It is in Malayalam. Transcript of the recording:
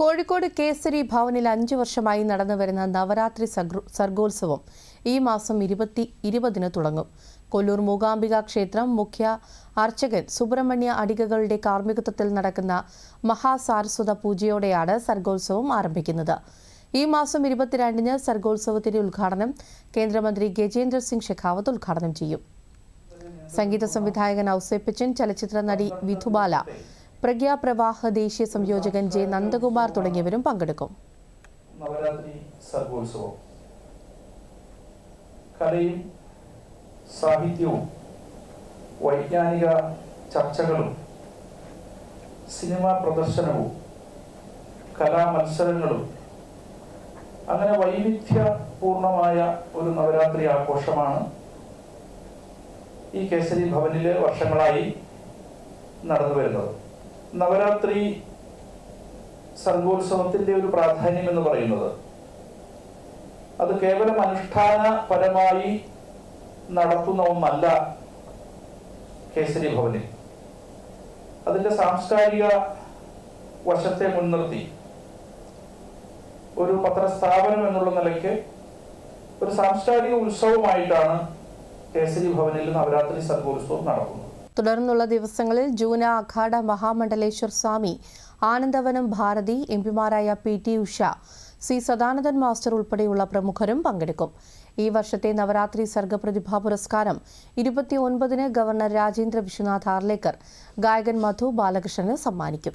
കോഴിക്കോട് കേസരി ഭവനിൽ അഞ്ചു വർഷമായി നടന്നുവരുന്ന നവരാത്രി സർഗോത്സവം ഈ മാസം ഇരുപത്തി ഇരുപതിന് തുടങ്ങും. കൊല്ലൂർ മൂകാംബിക ക്ഷേത്രം മുഖ്യ അർച്ചകൻ സുബ്രഹ്മണ്യ അടികകളുടെ കാർമ്മികത്വത്തിൽ നടക്കുന്ന മഹാസാരസ്വത പൂജയോടെയാണ് സർഗോത്സവം ആരംഭിക്കുന്നത്. ഈ മാസം ഇരുപത്തിരണ്ടിന് സർഗോത്സവത്തിന്റെ ഉദ്ഘാടനം കേന്ദ്രമന്ത്രി ഗജേന്ദ്ര സിംഗ് ഷെഖാവത്ത് ഉദ്ഘാടനം ചെയ്യും. സംഗീത സംവിധായകൻ ഔസേപ്പച്ചൻ ചലച്ചിത്ര നടി വിധുബാല പ്രഗ്യാപ്രവാഹ ദേശീയ സംയോജകൻ ജെ നന്ദകുമാർ തുടങ്ങിയവരും പങ്കെടുക്കും. നവരാത്രി സർഗോത്സവം. കലയും സാഹിത്യവും വൈജ്ഞാനിക ചർച്ചകളും സിനിമാ പ്രദർശനവും കലാമത്സരങ്ങളും അങ്ങനെ വൈവിധ്യപൂർണമായ ഒരു നവരാത്രി ആഘോഷമാണ് ഈ കേസരി ഭവനിൽ വർഷങ്ങളായി നടന്നു വരുന്നത് നവരാത്രി സർഗോത്സവത്തിന്റെ ഒരു പ്രാധാന്യം എന്ന് പറയുന്നത്. അത് കേവലം അനുഷ്ഠാനപരമായി നടത്തുന്ന ഒന്നല്ല കേസരി ഭവനിൽ അതിന്റെ സാംസ്കാരിക വശത്തെ മുൻനിർത്തി. ഒരു പത്രസ്ഥാപനം എന്നുള്ള നിലയ്ക്ക് ഒരു സാംസ്കാരിക ഉത്സവമായിട്ടാണ് കേസരി ഭവനിൽ നവരാത്രി സർഗോത്സവം നടക്കുന്നത്. തുടർന്നുള്ള ദിവസങ്ങളിൽ Juna Akhada Mahamandaleshwar Swami Anandavanam Bharathi എംപിമാരായ P T Usha C Sadanandan master ഉൾപ്പെടെയുള്ള പ്രമുഖരും പങ്കെടുക്കും. ഈ വർഷത്തെ നവരാത്രി സർഗപ്രതിഭാ പുരസ്കാരം ഇരുപത്തിയൊൻപതിന് ഗവർണർ രാജേന്ദ്ര വിശ്വനാഥ് ആർലേക്കർ ഗായകൻ മധു ബാലകൃഷ്ണന് സമ്മാനിക്കും.